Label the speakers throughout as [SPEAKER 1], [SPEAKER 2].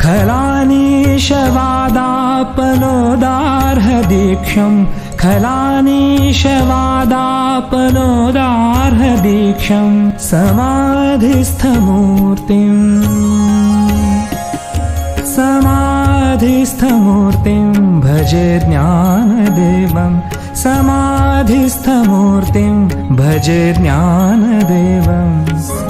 [SPEAKER 1] खलानीशवादापनोदार्हदीक्षम्। खलानीशवादापनोदार्हदीक्षम्। समाधिस्थमूर्तिम्। समाधिस्थमूर्तिं भजे ज्ञानदेवं समाधिस्थमूर्तिं भजे ज्ञानदेवम्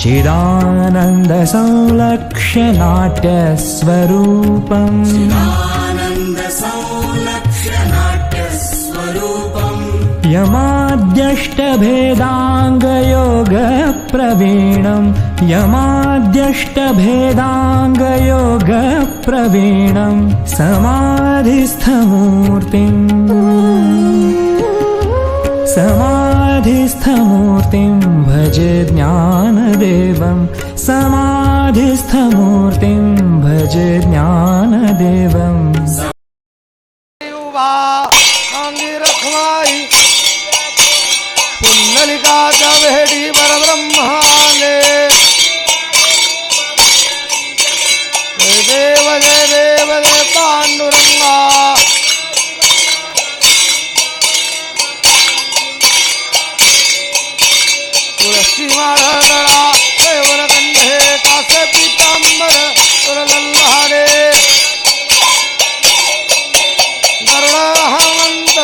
[SPEAKER 1] चिदानन्दसंलक्ष्यनाट्यस्वरूपम्
[SPEAKER 2] संलक्ष्य नाट्यस्वरूपम्
[SPEAKER 1] यमाद्यष्टभेदाङ्गयोगप्रवीणम् यमाद्यष्टभेदाङ्गयोगप्रवीणम् समाधिस्थमूर्तिम् समाधिस्थमूर्तिम् भज ज्ञानदेव समाधिस्थमूर्ति भज ज्ञानदेवम्
[SPEAKER 3] पुण्डलिका पर वेडी परब्रह्माले देव जय देव जय पाण्डुरङ्गा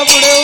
[SPEAKER 3] புடை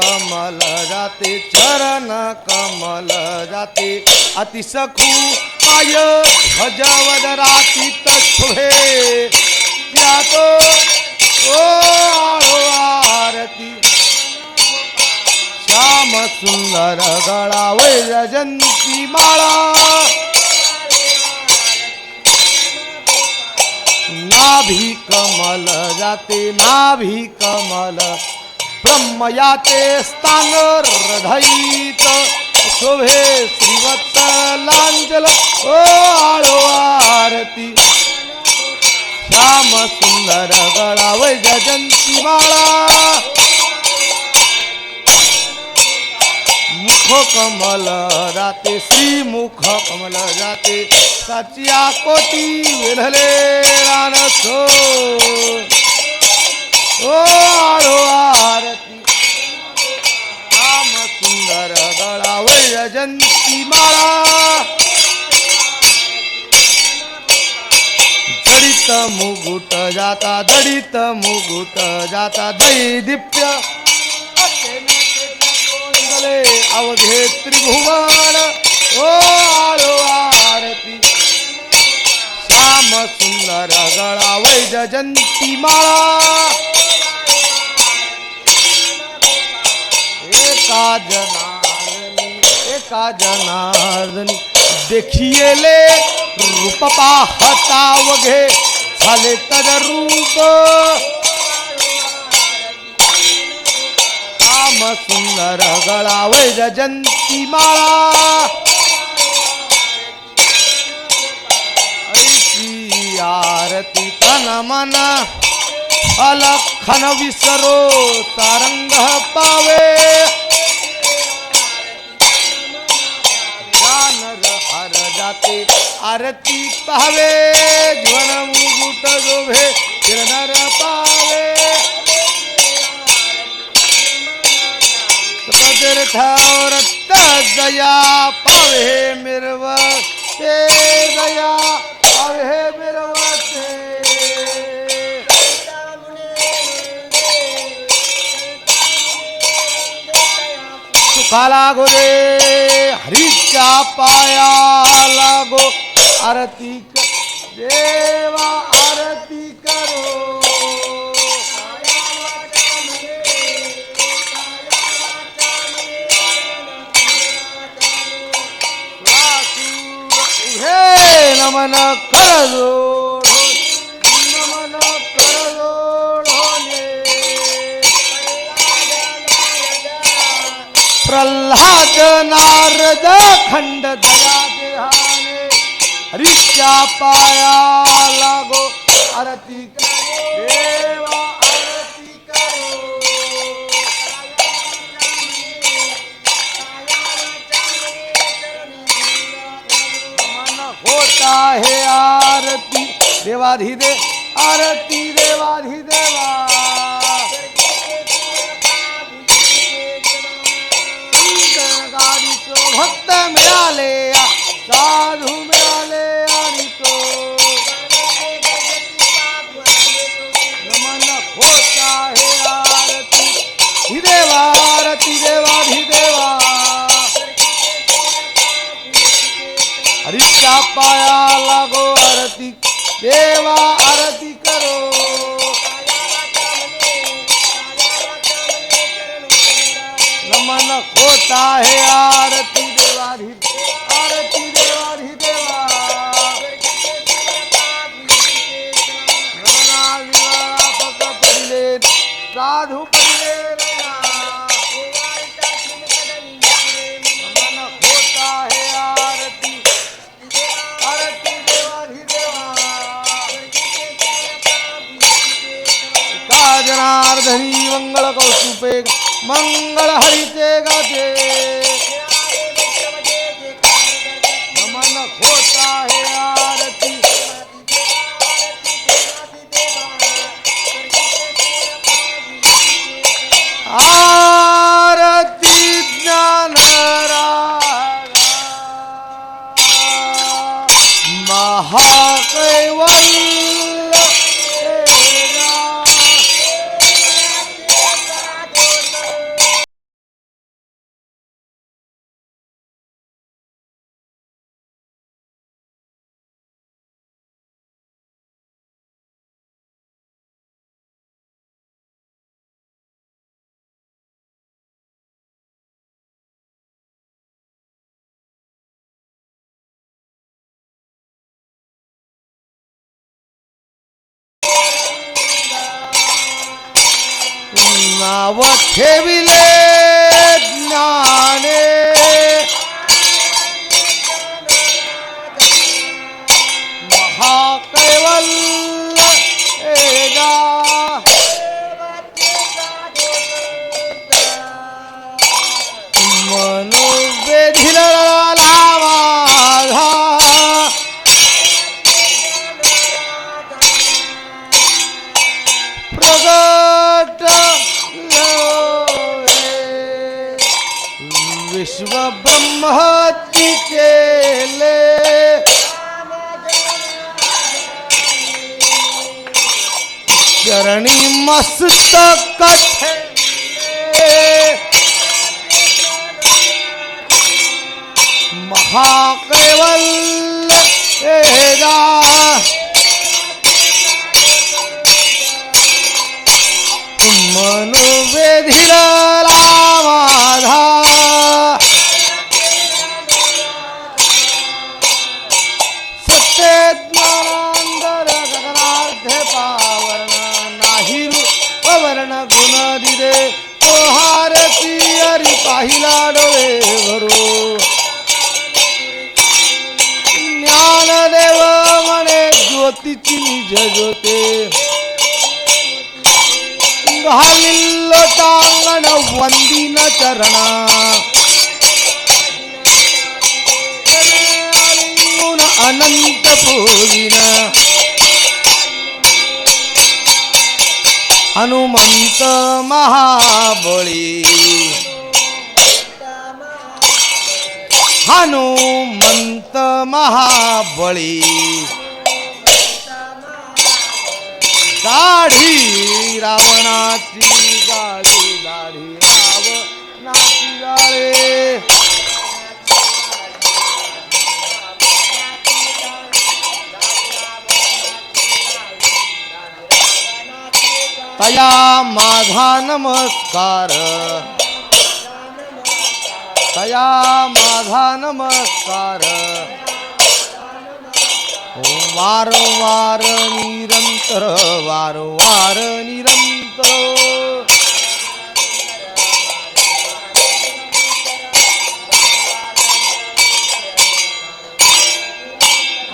[SPEAKER 3] कमल जाते चरण कमल जाते. अति सखू आय भजवद राती तत्वे. तो ओ आरती. श्याम सुंदर गळा वैजयंती माळा. नाभी कमल जाते नाभी कमल. ब्रह्मयाचे स्थान हृदयीत. शोभे श्रीवत्स लांजल ओ आळो आरती. श्याम सुंदर गळा वैजयंती माळा. मुख कमल श्री श्रीमुख कमल जाते साचिया कोटी विरहले रानसो. ओ आळो आरती. राम सुंदर गळा वैजंती माळा. दडित मुगुट जाता दडित मुगुट जाता दैदिप्य. मंगले अवघे त्रिभुवन. ओ आळो आरती. श्याम सुंदर गळा वैजयंती माळा. एका जनार्दनी एका जनार्दनी देखिएले रूप पाहता वघे झाले तद रूप. काम सुंदर गळा वैजयंती माळा. ऐकी आरती तन मन अलखन विसरो तरंग पावे. के आरती पावे, ज्वन मुकुट जोभे नर पावे। दया पावे मिरवा ते, दया पावे मिरवा सुखाला गुरे पाया लागो आरती क- खंड दया देहाने हरीच्या पाया लागो आरती करो, देवा आरती करो। मन होता है आरती देवाधि दे आरती देवाधिदेवा। गाडीचो मन होता है आरती देवाधी आरती देवाधी देवा पक पडिले साधू पडिले नमन होता है आरती. आरती देवाधी देवा जनार्दनी मंगळ कौस्तुपे मंगळ हरीचे गाते। ನಾವ ಠೇವಿಲೇ मस्त कथ महाकेवल तुम मनो पाहिला डोळे भरू ज्ञानदेव म्हणे ज्योतीची निज ज्योते. घालिल्लो टांगण वंदिन चरणा. अनंत पूजिन हनुमंत महाबळी. हनुमंत महाबळी। दाढी रावणाची गाडी दाढी रावणाची गाळे तया माझा नमस्कार। तया माझा नमस्कार. वारंवार निरंतर वारंवार निरंतर.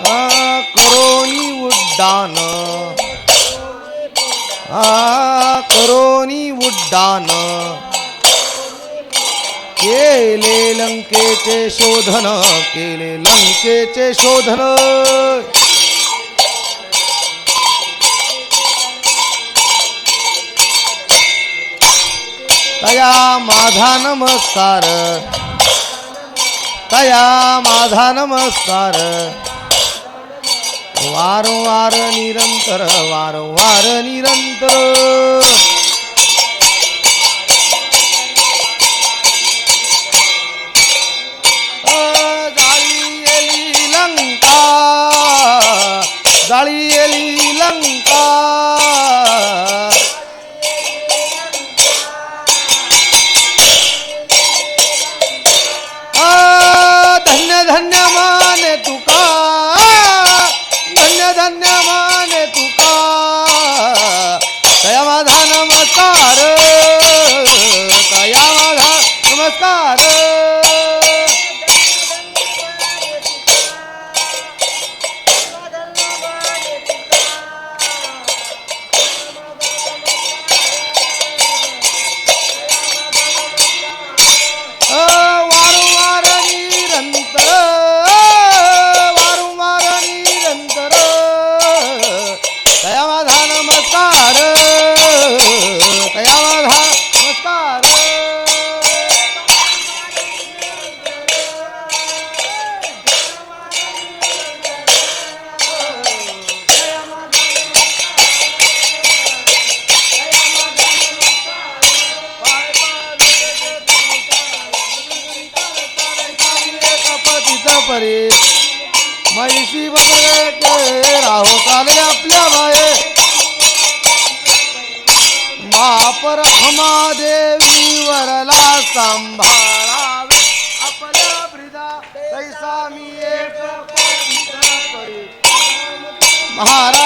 [SPEAKER 3] आ, करोनी उड्डान आ, करोनी उड्डान केले लंकेचे शोधन केले लंकेचे शोधन. तया माझा नमस्कार. तया माझा नमस्कार. वारंवार निरंतर वारंवार निरंतर. सांभाळावे. आपल्या ब्रिदा तैसा मी एक पतिता महाराज